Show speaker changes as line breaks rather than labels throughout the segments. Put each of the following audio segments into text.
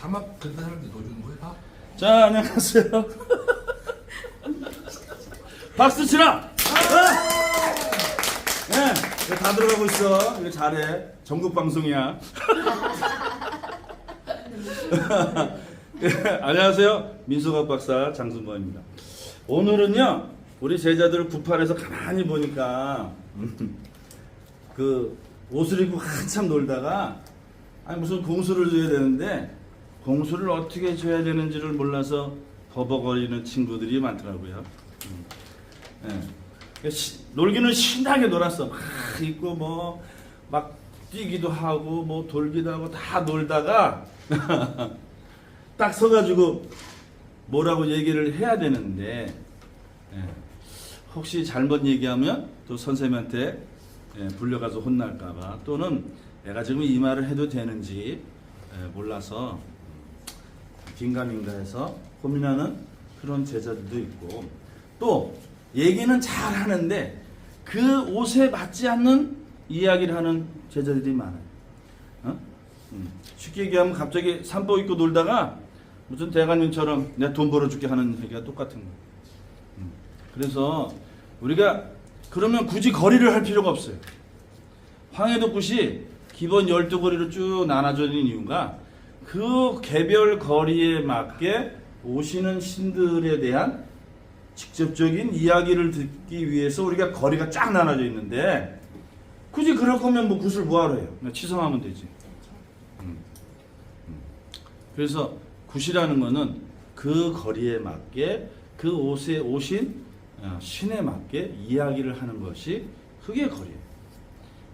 자막 그런 사람들 넣어주는 거야 다?
자, 안녕하세요. 박수 치라! 네, 이거 다 들어가고 있어. 이거 잘해. 전국 방송이야. 예, 안녕하세요. 민소각 박사 장순범입니다. 오늘은요, 우리 제자들 98에서 가만히 보니까, 음, 그, 옷을 입고 한참 놀다가, 아니, 무슨 공수를 줘야 되는데, 공수를 어떻게 줘야 되는지를 몰라서 버벅거리는 친구들이 많더라고요. 음. 예. 시- 놀기는 신나게 놀았어. 막 있고 뭐 막 뛰기도 하고 뭐 돌기도 하고 다 놀다가 딱 서가지고 뭐라고 얘기를 해야 되는데 예. 혹시 잘못 얘기하면 또 선생님한테 예, 불려가서 혼날까봐 또는 내가 지금 이 말을 해도 되는지 예, 몰라서 긴가민가 해서 고민하는 그런 제자들도 있고 또 얘기는 잘 하는데 그 옷에 맞지 않는 이야기를 하는 제자들이 많아요. 어? 음. 쉽게 얘기하면 갑자기 삼복 입고 놀다가 무슨 대관님처럼 내가 돈 벌어줄게 하는 얘기가 똑같은 거예요. 음. 그래서 우리가 그러면 굳이 거리를 할 필요가 없어요. 황해도 굿이 기본 12거리로 쭉 나눠져 있는 이유가 그 개별 거리에 맞게 오시는 신들에 대한 직접적인 이야기를 듣기 위해서 우리가 거리가 쫙 나눠져 있는데 굳이 그럴 거면 뭐 굿을 뭐하러 해요? 그냥 치성하면 되지. 음. 음. 그래서 굿이라는 거는 그 거리에 맞게 그 옷에 오신 어, 신에 맞게 이야기를 하는 것이 그게 거리예요.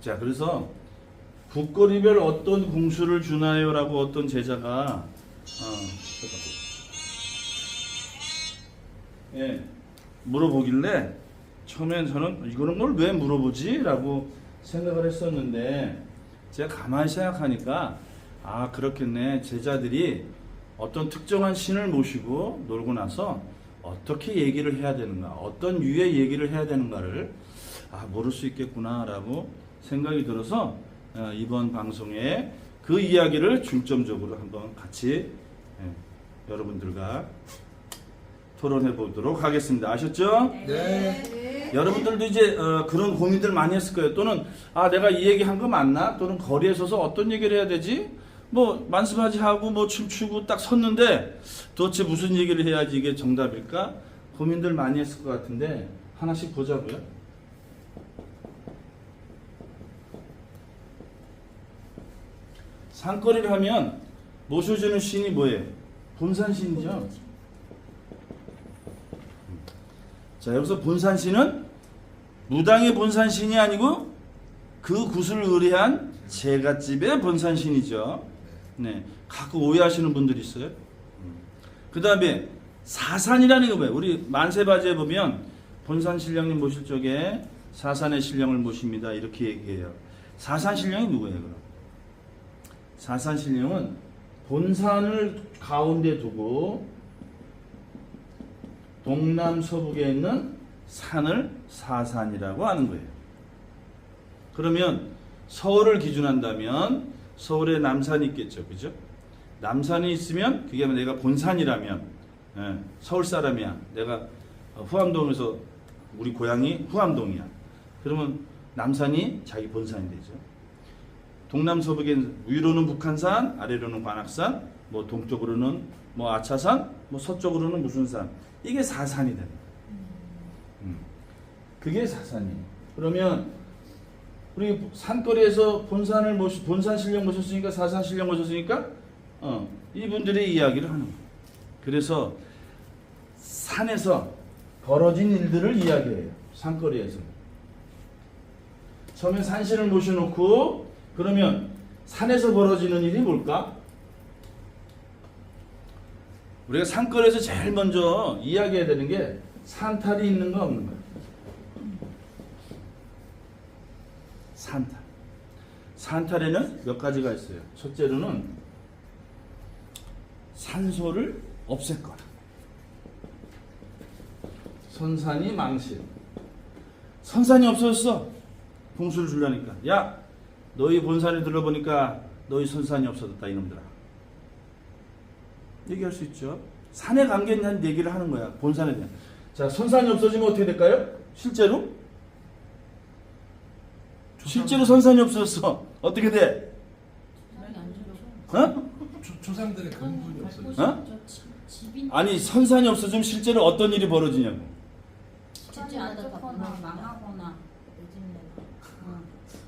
자, 그래서 국거리별 어떤 궁수를 주나요라고 어떤 제자가 어, 예, 물어보길래 처음엔 저는 이거는 걸왜 물어보지라고 생각을 했었는데 제가 가만히 생각하니까 아 그렇겠네. 제자들이 어떤 특정한 신을 모시고 놀고 나서 어떻게 얘기를 해야 되는가 어떤 유의 얘기를 해야 되는가를 아 모를 수 있겠구나라고 생각이 들어서 어, 이번 방송에 그 이야기를 중점적으로 한번 같이 예, 여러분들과 토론해 보도록 하겠습니다. 아셨죠?
네.
여러분들도 이제 어, 그런 고민들 많이 했을 거예요. 또는 아 내가 이 얘기 한 거 맞나? 또는 거리에 서서 어떤 얘기를 해야 되지? 뭐 만수바지 하고 뭐 춤추고 딱 섰는데 도대체 무슨 얘기를 해야지 이게 정답일까? 고민들 많이 했을 것 같은데 하나씩 보자고요. 산거리를 하면 모셔주는 신이 뭐예요? 본산신이죠. 자 여기서 본산신은 무당의 본산신이 아니고 그 굿을 의뢰한 제갓집의 본산신이죠. 네, 가끔 오해하시는 분들이 있어요. 그 다음에 사산이라는 게 뭐예요? 우리 만세바지에 보면 본산 신령님 모실 적에 사산의 신령을 모십니다. 이렇게 얘기해요. 사산 신령이 누구예요, 그럼? 사산 신령은 본산을 가운데 두고 동남서북에 있는 산을 사산이라고 하는 거예요. 그러면 서울을 기준한다면 서울에 남산이 있겠죠, 그죠? 남산이 있으면 그게 내가 본산이라면 예, 서울 사람이야. 내가 후암동에서 우리 고향이 후암동이야. 그러면 남산이 자기 본산이 되죠. 동남서북엔 위로는 북한산, 아래로는 관악산, 뭐 동쪽으로는 뭐 아차산, 뭐 서쪽으로는 무슨 산. 이게 사산이 되는. 음. 그게 사산이에요. 그러면 우리 산거리에서 본산을 모시 본산 신령 모셨으니까 사산 신령 모셨으니까 어, 이분들의 이야기를 하는 거예요. 그래서 산에서 벌어진 일들을 이야기해요. 산거리에서. 처음에 산신을 모셔놓고 그러면 산에서 벌어지는 일이 뭘까? 우리가 산거리에서 제일 먼저 이야기해야 되는 게 산탈이 있는가 없는가. 산탈. 산탈에는 몇 가지가 있어요. 첫째로는 산소를 없앴거나. 선산이 망신. 선산이 없어졌어. 봉수를 주려니까. 야, 너희 본산에 들러보니까 너희 선산이 없어졌다 이놈들아. 얘기할 수 있죠. 산에 관계 있는 얘기를 하는 거야. 본산에 대한. 자, 선산이 없어지면 어떻게 될까요? 실제로? 실제로 선산이 없어졌어. 어떻게 돼? 어?
조, 조상들의 근본이 없어요.
어?
집인
아니, 선산이 없어지면 실제로 어떤 일이 벌어지냐고.
집지 않거나 망하거나 응.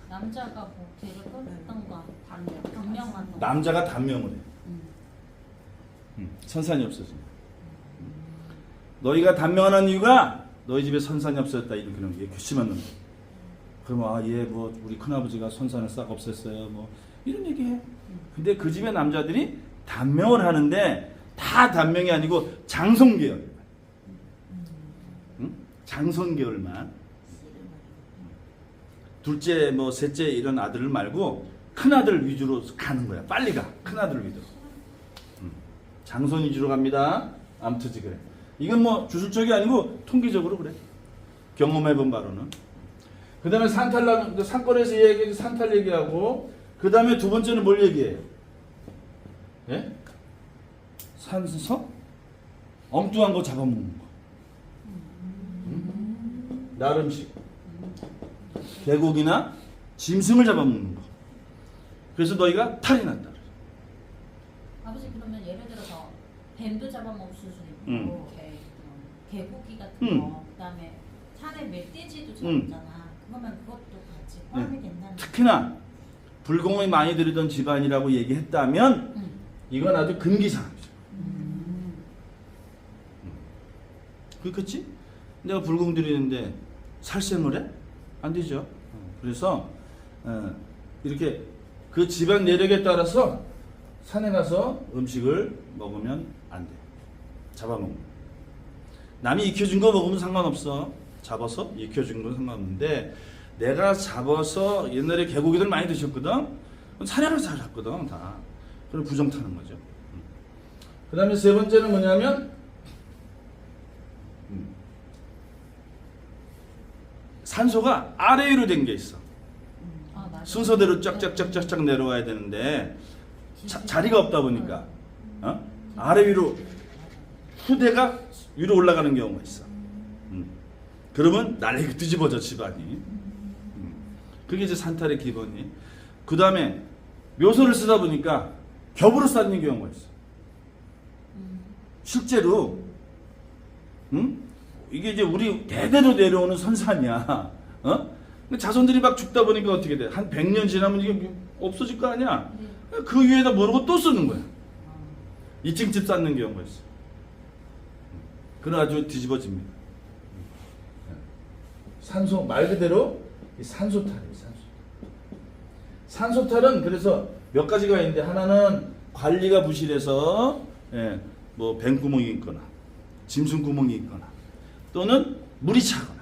남자가 뭐 뒤를 끊던가 반면 분명한 거.
남자가 단명을 해.
응.
음, 선산이 없어지면. 너희가 단명한 이유가 너희 집에 선산이 없어졌다 이렇게 하는 게 괘씸한 놈. 그러면 아, 얘뭐 우리 큰아버지가 선산을 싹 없앴어요. 뭐 이런 얘기해. 근데 그 집의 남자들이 단명을 하는데 다 단명이 아니고 장손 계열. 응? 장손 계열만. 둘째 뭐 셋째 이런 아들을 말고 큰 아들 위주로 가는 거야. 빨리 가. 큰 아들 위주로. 음. 장손 위주로 갑니다. 암투지 그래. 이건 뭐 주술적이 아니고 통계적으로 그래. 경험해본 바로는. 그 다음에 산탈, 산거리에서 얘기, 산탈 얘기하고, 그 다음에 두 번째는 뭘 얘기해요? 예? 산서? 엉뚱한 거 잡아먹는 거. 응? 나름식. 계곡이나 짐승을 잡아먹는 거. 그래서 너희가 탈이 났다.
아버지 그러면 예를 들어서 뱀도 잡아먹을 수도 있고. 개, 어, 개고기 같은
응.
거 그다음에 산에 멧돼지도
응.
잡았잖아. 그러면 그것도 같이 포함이 된다는.
특히나 불공이 많이 들이던 집안이라고 얘기했다면
응.
이건 아주 금기사항이죠.
음.
그렇겠지? 내가 불공 들이는데 살생을 해? 안 되죠. 어, 그래서 어, 이렇게 그 집안 내력에 따라서 산에 가서 음식을 먹으면 안 돼. 잡아먹는. 남이 익혀준 거 먹으면 상관없어. 잡아서 익혀준 건 상관없는데 내가 잡아서 옛날에 개고기들 많이 드셨거든. 가서 잘 잡거든 다. 그럼 부정 타는 거죠. 그 다음에 세 번째는 뭐냐면 산소가 아래 위로 된 게 있어.
아, 맞아.
순서대로 쫙쫙쫙쫙쫙 내려와야 되는데 자, 자리가 없다 보니까 어? 아래 위로 후대가 위로 올라가는 경우가 있어. 음. 그러면 날리게 뒤집어져 집안이. 음. 그게 이제 산탈의 기본이. 그 다음에 묘소를 쓰다 보니까 겹으로 쌓는 경우가 있어.
음.
실제로 응? 이게 이제 우리 대대로 내려오는 선산이야. 어? 근데 자손들이 막 죽다 보니까 어떻게 돼? 한 100년 지나면 이게 없어질 거 아니야?
네.
그 위에다 모르고 또 쓰는 거야. 2층 집 쌓는 경우가 있어. 그래가지고 뒤집어집니다. 산소 말 그대로 이 산소탈이에요. 산소. 산소탈은 그래서 몇 가지가 있는데 하나는 관리가 부실해서 예, 뭐 뱀구멍이 있거나 짐승 구멍이 있거나 또는 물이 차거나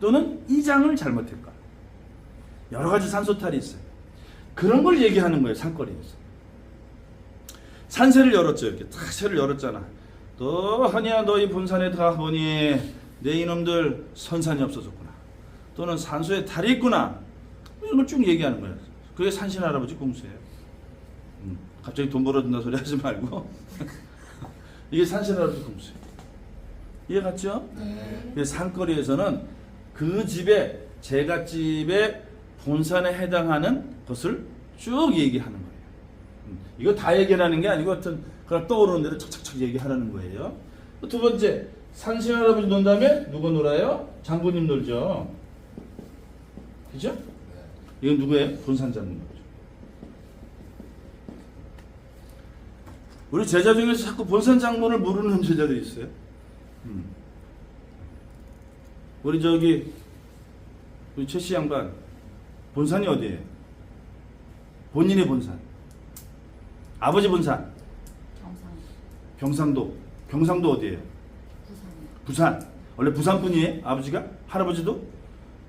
또는 이장을 잘못했거나 여러 가지 산소탈이 있어요. 그런 걸 얘기하는 거예요 산거리에서. 산세를 열었죠 이렇게 탁 새를 열었잖아. 또 하냐 너희 본산에 다 보니 내 이놈들 선산이 없어졌구나. 또는 산소에 탈이 있구나. 이런 걸 쭉 얘기하는 거예요. 그게 산신 할아버지 공수예요. 음, 갑자기 돈 벌어준다 소리 하지 말고 이게 산신 할아버지 공수예요. 이해 갔죠?
네.
산거리에서는 그 집에 제갓집의 본산에 해당하는 것을 쭉 얘기하는 거예요. 음, 이거 다 얘기하는 게 아니고 어떤 그냥 떠오르는 대로 척척척 얘기하라는 거예요. 또두 번째 산신 할아버지 논 다음에 누가 놀아요? 장군님 놀죠. 그죠?
네.
이건 누구예요? 본산 장군 놀죠. 우리 제자 중에서 자꾸 본산 장군을 모르는 제자들이 있어요. 음. 우리 저기 우리 최씨 양반 본산이 어디예요? 본인의 본산. 아버지 본산.
경상
경상도. 경상도 어디예요?
부산
부산. 원래 부산 분이에요? 아버지가? 할아버지도?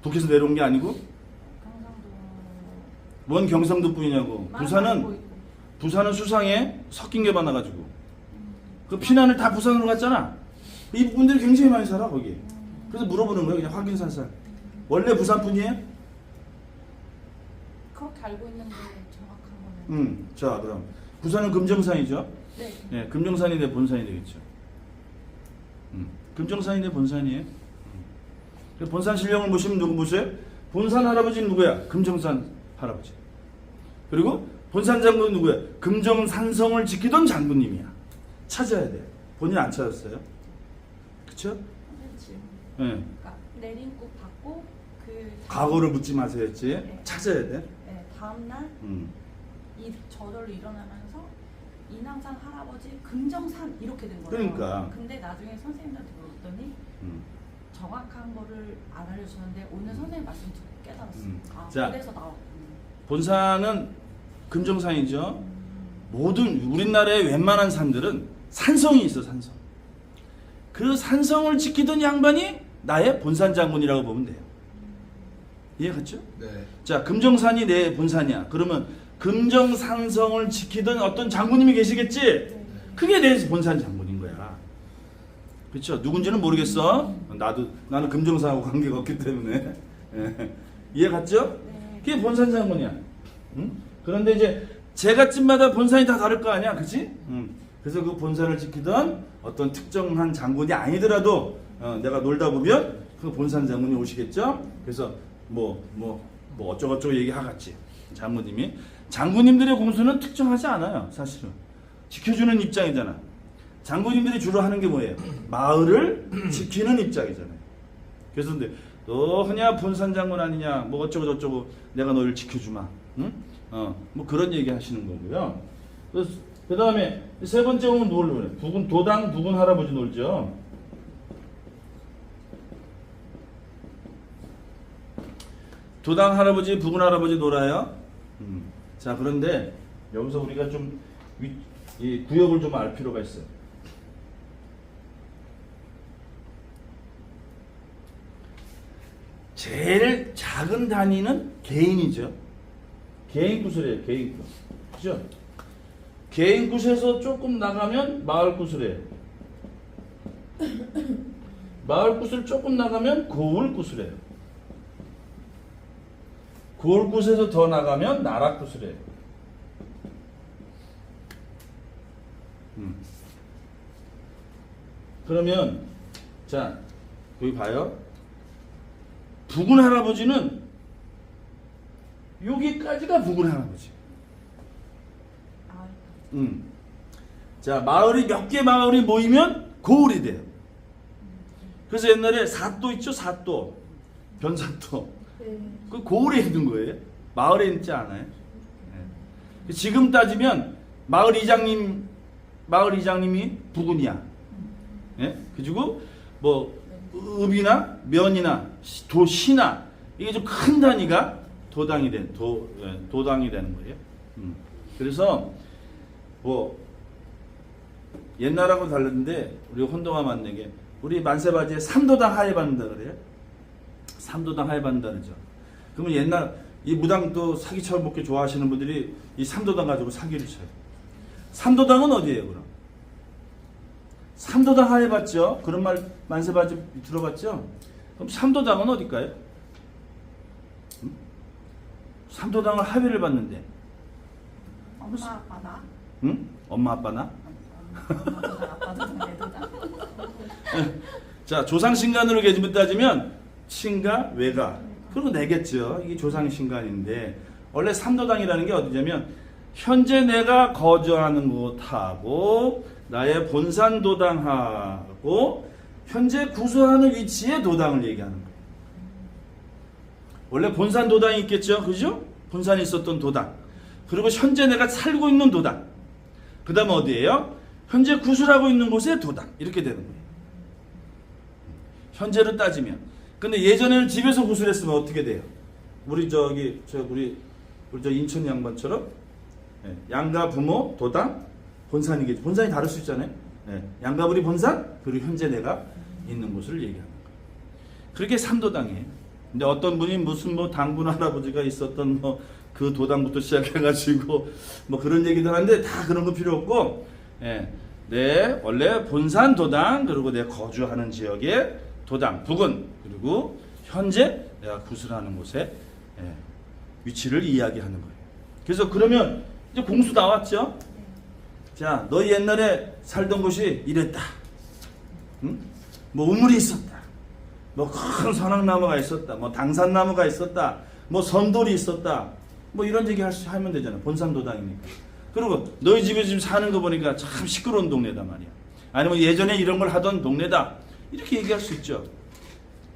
북에서 내려온 게 아니고?
경상도
뭔 경상도 분이냐고. 부산은 부산은 수상에 섞인 게 많아가지고 그 피난을 다 부산으로 갔잖아. 이 분들이 굉장히 많이 살아 거기. 그래서 물어보는 거예요. 그냥 확인살살. 원래 부산 분이에요?
그렇게 알고 있는데 정확한 거는
음. 자 그럼 부산은 금정산이죠.
네.
예, 금정산이 내 본산이 되겠죠. 음, 금정산이 내 본산이에요. 음. 그 본산 신령을 모시면 누구 모셔요? 본산 할아버지는 누구야? 금정산 할아버지. 그리고 본산 장군은 누구야? 금정산성을 지키던 장군님이야. 찾아야 돼. 본인 안 찾았어요? 그쵸?
질문.
예.
그러니까 내린 꼭 받고 그
과거를 묻지 마세요 했지?
네.
찾아야 돼.
네, 다음 날
음.
이 저절로 일어나면서 인왕산 할아버지 금정산 이렇게 된 거예요.
그러니까.
근데 나중에 선생님한테 물었더니
음.
정확한 거를 안 알려주는데 오늘 선생님 말씀 듣고 깨달았어요.
음.
아,
자.
그래서 나왔군요.
본산은 금정산이죠. 모든 우리나라의 웬만한 산들은 산성이 있어 산성. 그 산성을 지키던 양반이 나의 본산 장군이라고 보면 돼요. 이해갔죠?
네.
자 금정산이 내 본산이야. 그러면 금정산성을 지키던 어떤 장군님이 계시겠지?
네.
그게 내 본산 장군인 거야. 그렇죠? 누군지는 모르겠어. 나도 나는 금정산하고 관계가 없기 때문에 예. 이해 갔죠?
네.
그게 본산 장군이야. 응? 그런데 이제 제갓집마다 본산이 다 다를 거 아니야, 그렇지? 응. 그래서 그 본산을 지키던 어떤 특정한 장군이 아니더라도 어, 내가 놀다 보면 그 본산 장군이 오시겠죠. 그래서 뭐 뭐 뭐 어쩌고저쩌고 얘기하겠지. 장모님이 장군님들의 공수는 특정하지 않아요, 사실은 지켜주는 입장이잖아. 장군님들이 주로 하는 게 뭐예요? 마을을 지키는 입장이잖아요. 그래서 근데 너 하냐 본산 장군 아니냐 뭐 어쩌고 저쩌고 내가 너를 지켜주마 응? 어뭐 그런 얘기 하시는 거고요 그 다음에 세 번째 오면 뭘 노래 부군 도당 부군 할아버지 놀죠 도당 할아버지 부군 할아버지 놀아요 음. 자 그런데 여기서 우리가 좀 위, 이 구역을 좀 알 필요가 있어요 제일 작은 단위는 개인이죠. 개인 구슬이에요. 개인 구슬. 그죠? 개인 구슬에서 조금 나가면 마을 구슬이에요. 마을 구슬 조금 나가면 고을 구슬이에요. 고을 구슬에서 더 나가면 나락 구슬이에요. 음. 그러면 자 여기 봐요. 부군 할아버지는 여기까지가 부군 할아버지.
아,
음. 자 마을이 몇 개 마을이 모이면 고을이 돼요. 그래서 옛날에 사또 있죠 사또 변사또
네.
그 고을에 있는 거예요. 마을에 있지 않아요. 예. 지금 따지면 마을 이장님 마을 이장님이 부군이야. 예? 그리고 뭐 읍이나 면이나 시- 도시나 이게 좀 큰 단위가 도당이 된 도, 예, 도당이 되는 거예요. 음. 그래서 뭐 옛날하고 다른데 우리 혼동아 만내게 우리 만세 바지에 삼도당 하에 받는다 그래요. 삼도당 하에 받는다 그러죠. 그러면 옛날 이 무당 또 사기 쳐먹기 좋아하시는 분들이 이 삼도당 가지고 사기를 쳐요. 삼도당은 어디예요, 그럼? 삼도당 하에 받죠? 그런 말 만세 바지 들어봤죠? 그럼 삼도당은? 음? 삼도당을 하회를 받는데,
엄마 아빠 나
응? 엄마 아빠나? 자 조상신간으로 계집을 따지면 친가, 외가 그리고 내겠죠. 이게 조상신간인데 원래 삼도당이라는 게 어디냐면 현재 내가 거주하는 곳하고 나의 본산 도당하고 현재 구수하는 위치의 도당을 얘기하는 거예요. 원래 본산 도당이 있겠죠, 그죠? 본산에 있었던 도당. 그리고 현재 내가 살고 있는 도당. 그 다음 에 어디예요? 현재 구술하고 있는 곳의 도당 이렇게 되는 거예요. 현재로 따지면. 근데 예전에는 집에서 구슬했으면 어떻게 돼요? 우리 저기 저 우리 우리 저 인천 양반처럼 예, 양가 부모 도당 본산이겠죠. 본산이 다를 수 있잖아요. 예, 양가 부리 본산 그리고 현재 내가 있는 곳을 얘기하는 거예요. 그렇게 삼도당이에요. 근데 어떤 분이 무슨 뭐 당군 할아버지가 있었던 뭐 그 도당부터 시작해가지고 뭐 그런 얘기들 하는데 다 그런 거 필요 없고 예, 내 원래 본산 도당 그리고 내 거주하는 지역의 도당 부근 그리고 현재 내가 구슬하는 곳에 예, 위치를 이야기하는 거예요. 그래서 그러면 이제 공수 나왔죠. 자, 너희 옛날에 살던 곳이 이랬다. 응? 뭐 우물이 있었다. 뭐 큰 선악나무가 있었다. 뭐 당산나무가 있었다. 뭐 섬돌이 있었다. 뭐 이런 얘기 하면 되잖아. 본산도당이니까. 그리고 너희 집에 지금 사는 거 보니까 참 시끄러운 동네다 말이야. 아니면 예전에 이런 걸 하던 동네다. 이렇게 얘기할 수 있죠.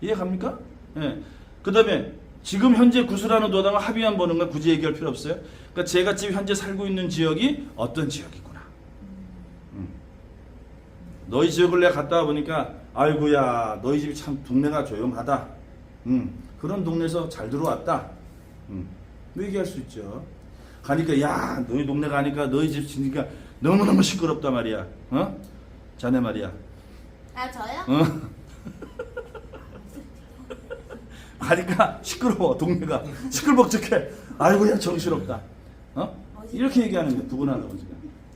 이해 갑니까? 예. 그 다음에 지금 현재 구슬하는 도당을 합의한 보는 건 굳이 얘기할 필요 없어요. 그러니까 제가 지금 현재 살고 있는 지역이 어떤 지역이구나. 음. 너희 지역을 내가 갔다 와 보니까 아이고야 너희 집이 참 동네가 조용하다. 음. 그런 동네에서 잘 들어왔다. 음. 뭐 얘기할 수 있죠. 가니까 야 너희 동네 가니까 너희 집 지니까 너무너무 시끄럽다 말이야. 어? 자네 말이야.
아 저요?
어? 가니까 시끄러워 동네가 시끌벅적해 아이고야 정신없다 어? 이렇게 얘기하는 거야 부근 할아버지가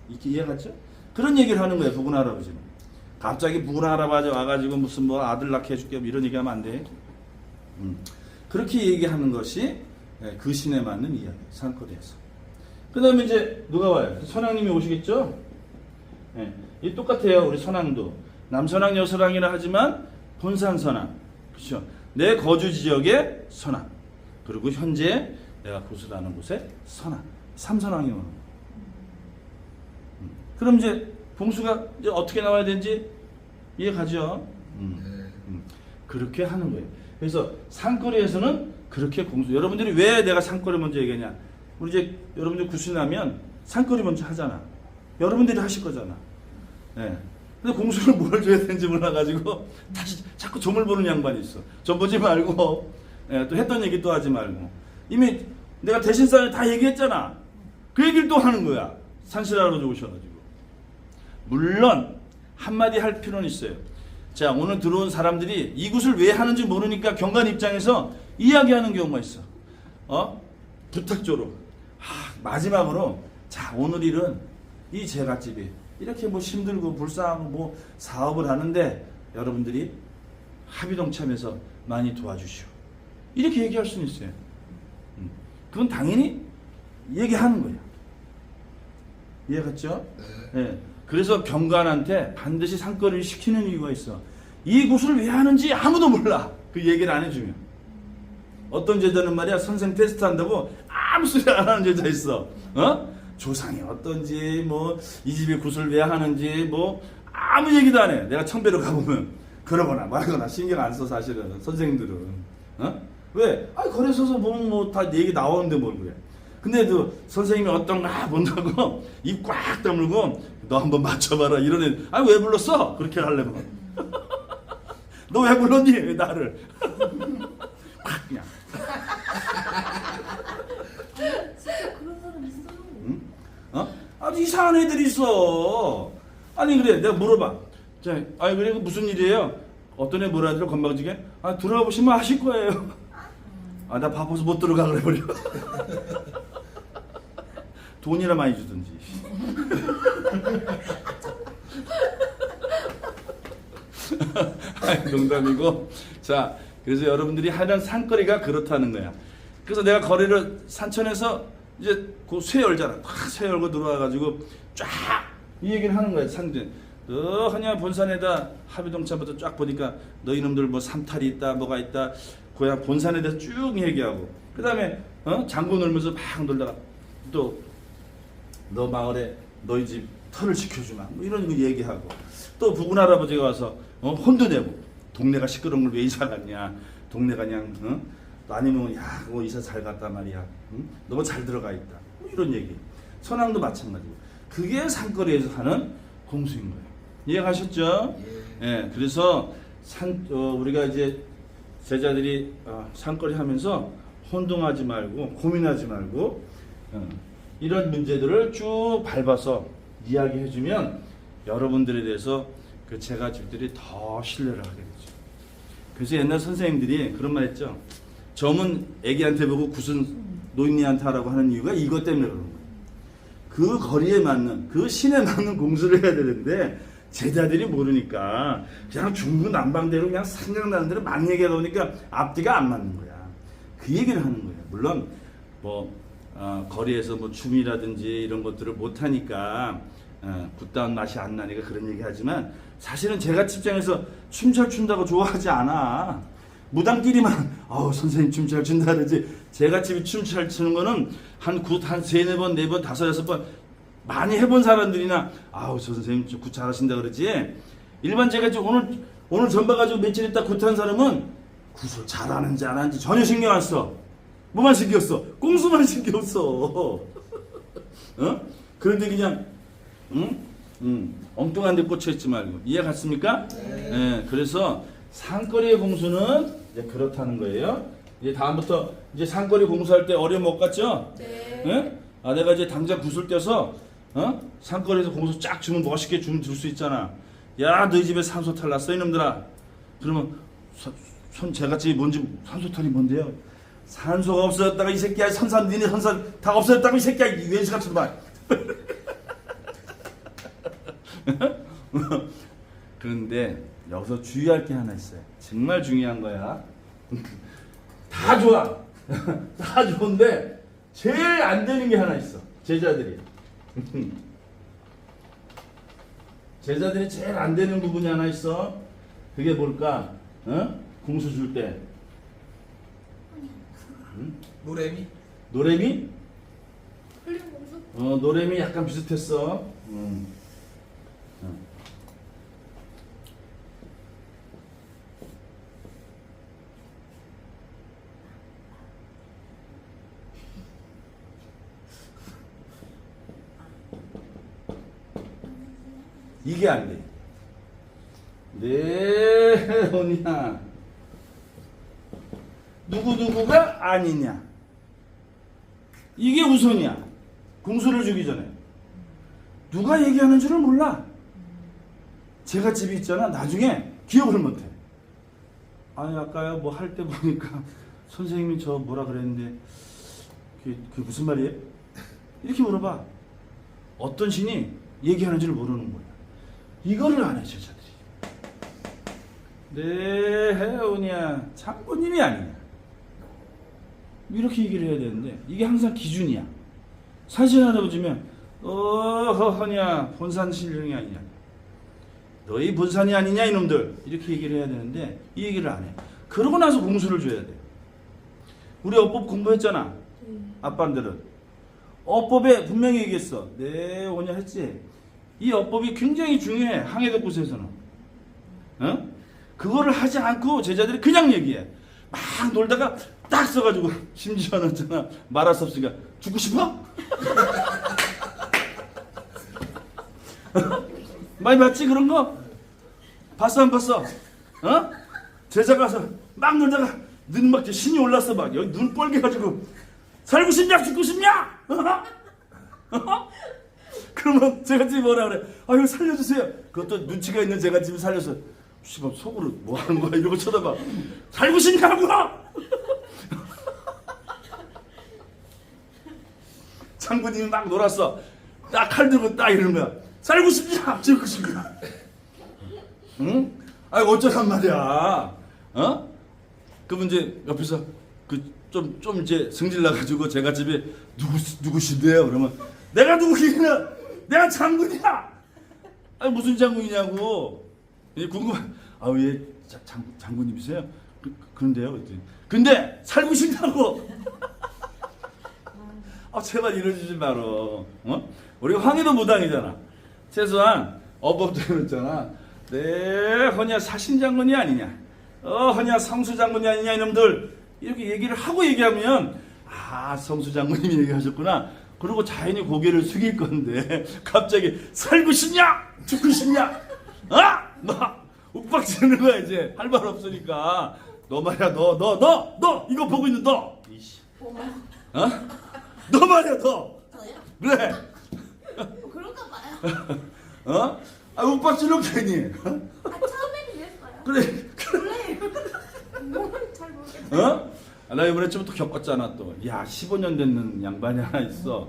이렇게 이해 갔죠? 그런 얘기를 하는 거예요 부근 할아버지는 갑자기 부근 할아버지 와가지고 무슨 뭐 아들 낳게 해줄게 뭐 이런 얘기하면 안 돼 음. 그렇게 얘기하는 것이 예, 그 신에 맞는 이야기 산거리에서 그 다음에 이제 누가 와요? 선왕님이 오시겠죠? 예, 이 똑같아요. 우리 선왕도 남선왕 여선왕이라 하지만 본산 선왕, 그렇죠? 내 거주 지역의 선왕, 그리고 현재 내가 구슬하는 곳의 선왕, 삼선왕이 오는 거예요. 음. 그럼 이제 봉수가 이제 어떻게 나와야 되는지 이해 가죠? 음.
네.
음, 그렇게 하는 거예요. 그래서 산거리에서는 그렇게 공수. 여러분들이 왜 내가 산거리 먼저 얘기하냐? 우리 이제 여러분들 구순하면 산거리 먼저 하잖아. 여러분들이 하실 거잖아. 예. 근데 공수를 뭘 줘야 되는지 몰라가지고 다시 자꾸 점을 보는 양반이 있어. 점 보지 말고 예, 또 했던 얘기 또 하지 말고 이미 내가 대신산에 다 얘기했잖아. 그 얘기를 또 하는 거야. 산실 할아버지 오셔가지고. 물론 한마디 할 필요는 있어요. 자 오늘 들어온 사람들이 이곳을 왜 하는지 모르니까 경관 입장에서 이야기하는 경우가 있어. 어? 부탁조로. 하, 마지막으로 자 오늘 일은 이 제갓집이 이렇게 뭐 힘들고 불쌍하고 뭐 사업을 하는데 여러분들이 합의동참해서 많이 도와주시오. 이렇게 얘기할 수는 있어요. 음. 그건 당연히 얘기하는 거야. 이해갔죠?
네.
예. 그래서 경관한테 반드시 상거리를 시키는 이유가 있어. 이 구슬을 왜 하는지 아무도 몰라. 그 얘기를 안 해주면. 어떤 제자는 말이야 선생 테스트 한다고 아무 소리 안 하는 제자 있어. 어? 조상이 어떤지 뭐 이 집에 구슬 왜 하는지 뭐 아무 얘기도 안 해. 내가 청배로 가보면 그러거나 말거나 신경 안 써 사실은 선생님들은. 어? 왜? 아 거래 서서 보면 뭐 다 얘기 나오는데 뭘 그래. 근데 그 선생님이 어떤가 본다고 입 꽉 다물고 너 한번 맞춰봐라 이러는 아니 왜 불렀어 그렇게 하려면 너 왜 불렀니 왜 나를 꽉 그냥
진짜 그런 사람 있어요.
응? 어? 아주 이상한 애들이 있어. 아니 그래 내가 물어봐. 자 아니 그래 그 무슨 일이에요? 어떤 애 뭐라 하더라 건방지게? 아 들어가 보시면 아실 거예요. 아 나 바빠서 못 들어가 그래 버려. 돈이나 많이 주든지. 아니, 농담이고. 자 그래서 여러분들이 하는 산거리가 그렇다는 거야. 그래서 내가 거리를 산천에서 이제 그쇠 열잖아. 탁쇠 열고 들어와가지고 쫙 이 얘기를 하는 거야 상전 너 그냥 본산에다 합의동차부터 쫙 보니까 너희 놈들 뭐 삼탈이 있다 뭐가 있다. 그냥 본산에 대해서 쭉 얘기하고. 그 다음에 어? 장구 놀면서 막 놀다가 또 너 마을에 너희 집 터를 지켜주마. 뭐 이런 거 얘기하고. 또 부군 할아버지가 와서 어, 혼도 내고 동네가 시끄러운 걸 왜 이사 갔냐 동네가 그냥 어? 또 아니면 야 그거 이사 잘 갔단 말이야 응? 너무 잘 들어가 있다 뭐 이런 얘기 선왕도 마찬가지고 그게 산거리에서 하는 공수인 거예요 이해가셨죠?
예.
예, 그래서 산 어, 우리가 이제 제자들이 어, 산거리 하면서 혼동하지 말고 고민하지 말고 어, 이런 문제들을 쭉 밟아서 이야기해주면 여러분들에 대해서 그 제가 집들이 더 신뢰를 하게 되죠. 그래서 옛날 선생님들이 그런 말 했죠. 점은 애기한테 보고 굿은 노인네한테 하라고 하는 이유가 이것 때문에 그런 거예요. 그 거리에 맞는 그 신에 맞는 공수를 해야 되는데 제자들이 모르니까 그냥 중구난방대로 그냥 생각나는 대로 막 얘기하다 보니까 앞뒤가 안 맞는 거야. 그 얘기를 하는 거예요. 물론 뭐 어, 거리에서 뭐 춤이라든지 이런 것들을 못 하니까 어, 굿다운 맛이 안 나니까 그런 얘기 하지만 사실은 제가 입장에서 춤 잘 춘다고 좋아하지 않아. 무당끼리만 아우 선생님 춤 잘 춘다 그러지 제가 집이 춤 잘 추는 거는 한굿한 세네 번 네 번 다섯 여섯 번 많이 해본 사람들이나 아우 저 선생님 굿 잘하신다 그러지 일반 제가 지금 오늘 오늘 전 봐 가지고 며칠 있다 굿한 사람은 굿을 잘하는지 안 하는지 전혀 신경 안 써. 뭐만 신경 써? 꼼수만 신경 써. 어? 그런데 그냥 응? 응. 엉뚱한 데 꽂혀 있지 말고 이해 갔습니까? 네. 그래서 산거리의 공수는 이제 그렇다는 거예요. 이제 다음부터 이제 산거리 공수할 때 어려움 못 갔죠?
네.
예? 아 내가 이제 당장 구슬 떼서 어? 산거리에서 공수 쫙 주면 멋있게 주면 줄 수 있잖아. 야 너희 집에 산소탈 났어 이놈들아. 그러면 서- 손 제가집이 뭔지 산소탈이 뭔데요? 산소가 없어졌다가 이 새끼야 선산 니네 선산 다 없어졌다고 이 새끼야 이 왼수 같은 말. 그런데 여기서 주의할 게 하나 있어요. 정말 중요한 거야. 다 좋아. 다 좋은데 제일 안 되는 게 하나 있어. 제자들이. 제자들이 제일 안 되는 부분이 하나 있어. 그게 뭘까? 어? 공수 줄 때. 응?
노래미?
노래미? 어, 노래미 약간 비슷했어. 음. 어. 이게 안 돼. 네, 언니야. 누구누구가 아니냐. 이게 우선이야. 공수를 주기 전에. 누가 얘기하는 줄을 몰라. 제가 집이 있잖아. 나중에 기억을 못해. 아니, 아까요, 뭐 할 때 보니까 선생님이 저 뭐라 그랬는데, 그게, 그게 무슨 말이에요? 이렇게 물어봐. 어떤 신이 얘기하는 줄 모르는 거야. 이거를 안 해, 제자들이. 네, 혜원이야. 장군님이 아니냐. 이렇게 얘기를 해야 되는데, 이게 항상 기준이야. 사진 하나 보시면 어 허허냐 본산 신령이 아니냐 너희 본산이 아니냐 이놈들 이렇게 얘기를 해야 되는데 이 얘기를 안 해. 그러고 나서 공수를 줘야 돼. 우리 어법 공부했잖아. 아빠들은 어법에 분명히 얘기했어. 네 오냐 했지. 이 어법이 굉장히 중요해 항해도 곳에서는. 어? 그거를 하지 않고 제자들이 그냥 얘기해. 막 놀다가 딱 써가지고 심지어는 있잖아 말할 수 없으니까 죽고 싶어? 많이 봤지 그런 거? 봤어 안 봤어? 어? 제자 가서 막 놀다가 눈막 신이 올랐어 막 여기 눈 뻘개가지고 살고 싶냐 죽고 싶냐? 어? 그러면 제가 집에 뭐라 그래? 아유 살려주세요. 그것도 눈치가 있는 제가 집에 살려서 씨발 속으로 뭐 하는 거야 이러고 쳐다봐. 살고 싶냐고? 장군님이 막 놀았어. 딱 칼 들고 딱 거야. 살고 싶냐? 죽고 싶냐? 응? 아니 어쩌란 말이야. 어? 그분 이제 옆에서 그좀좀 이제 승질 나가지고 제가 집에 누구 누구신데요? 그러면 내가 누구기냐? 내가 장군이야. 아니 무슨 장군이냐고. 이 궁금한. 아얘 장 장군님이세요? 그, 그런데요. 그랬더니 근데 살고 싶다고. 아 제발 이러지 마라. 어? 우리가 황해도 무당이잖아. 최소한 어법도 그랬잖아. 네, 허냐 사신 장군이 아니냐. 어, 허냐 성수 장군이 아니냐 이놈들 이렇게 얘기를 하고 얘기하면 아 성수 장군님이 얘기하셨구나. 그리고 자연히 고개를 숙일 건데 갑자기 살고 싶냐 죽고 싶냐 아 막 욱박지는 거야 이제 할 말 없으니까 너 말이야 너 너 너 너 이거 보고 있는 너 이씨.
어?
너 말이야 너
저요?
그래
뭐 그런가 봐요.
어? 아 욱박지는 괜히 어?
아, 처음에는 이랬어요.
그래
뭐잘 모르겠어요.
어? 아, 나 이번에 좀 또 겪었잖아 또. 야 15년 됐는 양반이 하나 있어.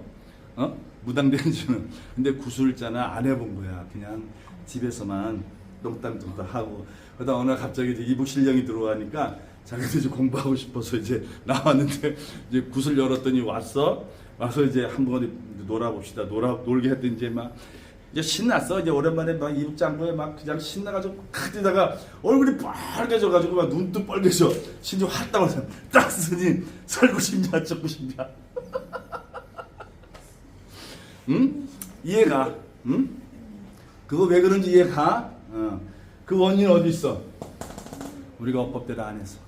어? 무당된 지는. 근데 구슬자나 안 해본 거야. 그냥 집에서만 똥땅똥땅 하고. 그러다 어느 날 갑자기 이제 이북 신령이 들어가니까 자기도 이제 공부하고 싶어서 이제 나왔는데 이제 구슬 열었더니 왔어. 와서 이제 한번 놀아봅시다. 놀아 놀게 했더니 이제 막 이제 신났어. 이제 오랜만에 막 이북장구에 막 그냥 신나가지고 칵 뛰다가 얼굴이 빨개져가지고 막 눈도 빨개져. 확 따라서 딱 쓰니 살고 싶냐 죽고 싶냐. 응? 이해가? 응? 그거 왜 그런지 이해가? 어. 그 원인 어디 있어? 우리가 어법대로 안 해서.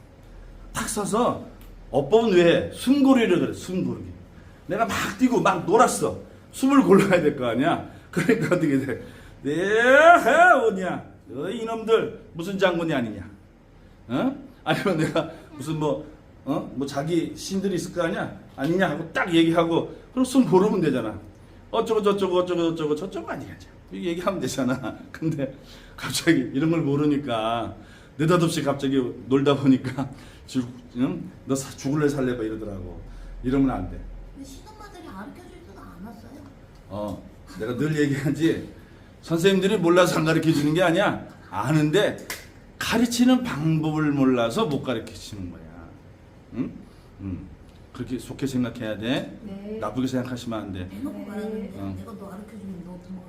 탁 서서 어법은 왜 해? 숨고르기를 그래 숨고르기 내가 막 뛰고 막 놀았어 숨을 골라야 될 거 아니야 그러니까 어떻게 돼? 내해 오냐? 너 이놈들 무슨 장군이 아니냐? 어? 아니면 내가 무슨 뭐 어? 뭐 자기 신들이 있을 거 아니야? 아니냐? 하고 딱 얘기하고 그럼 숨 고르면 되잖아. 어쩌고 저쩌고 어쩌고 저쩌고 저쩌고 아니겠지. 얘기하면 되잖아. 근데 갑자기 이런 걸 모르니까 느닷없이 갑자기 놀다 보니까 죽, 응? 너 사- 죽을래 살래 봐 이러더라고. 이러면 안 돼.
근데 신엄마들이 가르쳐주지도 않았어요.
어, 내가 늘 얘기하지 선생님들이 몰라서 안 가르쳐 주는 게 아니야 아는데 가르치는 방법을 몰라서 못 가르쳐 주는 거야 응? 응. 그렇게 좋게 생각해야 돼
네.
나쁘게 생각하시면 안 돼
대놓고
네.
말하는데
어.
내가 너 가르쳐 주면 너 부모가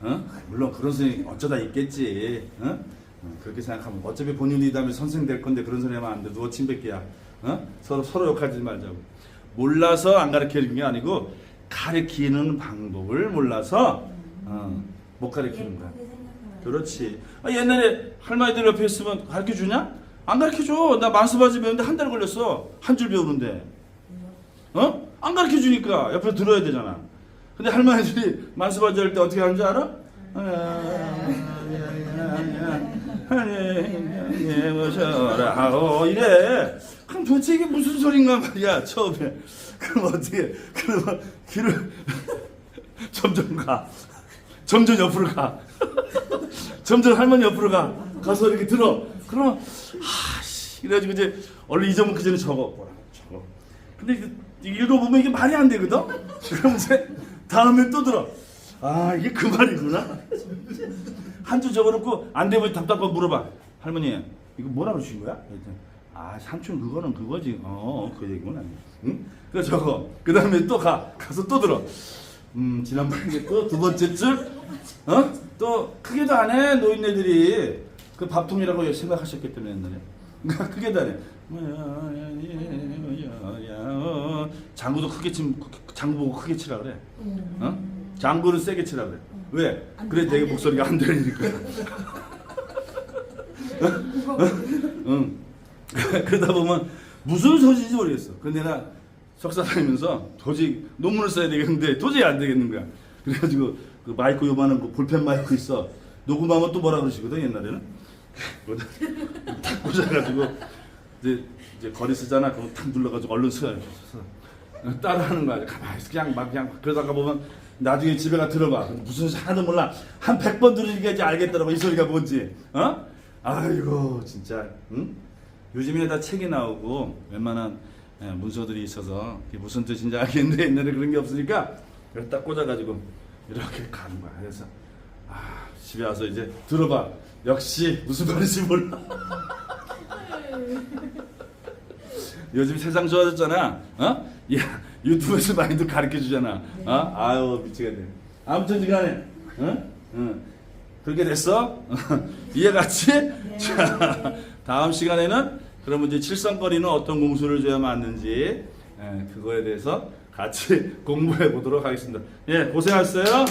같잖아.
어? 물론 그런 선생님 어쩌다 있겠지. 어? 어, 그렇게 생각하면 어차피 본인이 다음에 선생 될 건데 그런 소리 하면 안 돼. 누가 침뱉기야. 어? 서로 서로 욕하지 말자고. 몰라서 안 가르쳐 주는 게 아니고 가르치는 방법을 몰라서 어, 못 가르치는 거야. 그렇지. 아, 옛날에 할머니들 옆에 있으면 가르쳐 주냐? 안 가르쳐 줘. 나 만수바지 배우는데 한 달 걸렸어. 한 줄 배우는데. 어? 안 가르쳐 주니까 옆에 들어야 되잖아. 근데 할머니들이 만수바지 할 때 어떻게 하는 줄 알아? 하나님 모셔라 어, 이래. 그럼 도대체 이게 무슨 소린가 말이야 처음에. 그럼 어떻게? 그러면 귀를 점점 가. 점점 옆으로 가. 점점 할머니 옆으로 가. 가서 이렇게 들어. 그러면 아씨 이래가지고 이제 얼른 잊어먹기 그 전에 적어. 뭐라 적어. 근데 이거 읽어보면 이게 말이 안 되거든? 그럼 이제 다음에 또 들어. 아, 이게 그 말이구나. 한 줄 적어놓고 안 되면 답답하고 물어봐. 할머니, 이거 뭐라고 주신 거야? 아, 삼촌 그거는 그거지. 어, 그 얘기구나. 응? 그래서 적어. 그 다음에 또 가. 가서 또 들어. 음, 지난번에 또 두 번째 줄, 어? 또 크게도 안 해, 노인네들이. 그 밥통이라고 생각하셨기 때문에 옛날에. 그러니까 크게도 안 해. 장구도 크게 치 장구 보고 크게 치라 그래. 어? 장구는 세게 치라 그래. 왜? 그래 내가 목소리가 안 들리니까. 응. 그러다 보면 무슨 소리인지 모르겠어. 근데 나 석사 다니면서 도저히 논문을 써야 되겠는데 도저히 안 되겠는 거야. 그래가지고 그 마이크 요만한 그 볼펜 마이크 있어. 녹음하면 또 뭐라 그러시거든 옛날에는. 탁 꽂아가지고 이제 이제 거리 쓰잖아. 그럼 탁 눌러가지고 얼른. 써서. 따라하는 거야. 가만히 있어. 그냥 막 그냥 그러다가 보면 나중에 집에 가 들어봐. 무슨 소리 하나도 몰라. 한 100번 들으니까 이제 알겠더라고. 이 소리가 뭔지. 어? 아이고 진짜. 응? 요즘에 다 책이 나오고 웬만한 예, 문서들이 있어서 무슨 뜻인지 알겠는데 옛날에 그런 게 없으니까 그걸 딱 꽂아가지고 이렇게 가는 거야. 그래서 아 집에 와서 이제 들어봐. 역시 무슨 말인지 몰라. 요즘 세상 좋아졌잖아. 어? 야, 유튜브에서 많이들 가르쳐 주잖아. 어? 아유, 미치겠네. 아무튼 간에, 어? 어. 그렇게 됐어? 이해갔지? 자, 다음 시간에는 그러면 이제 칠성거리는 어떤 공수를 줘야 맞는지, 예, 그거에 대해서 같이 공부해 보도록 하겠습니다. 예, 고생하셨어요.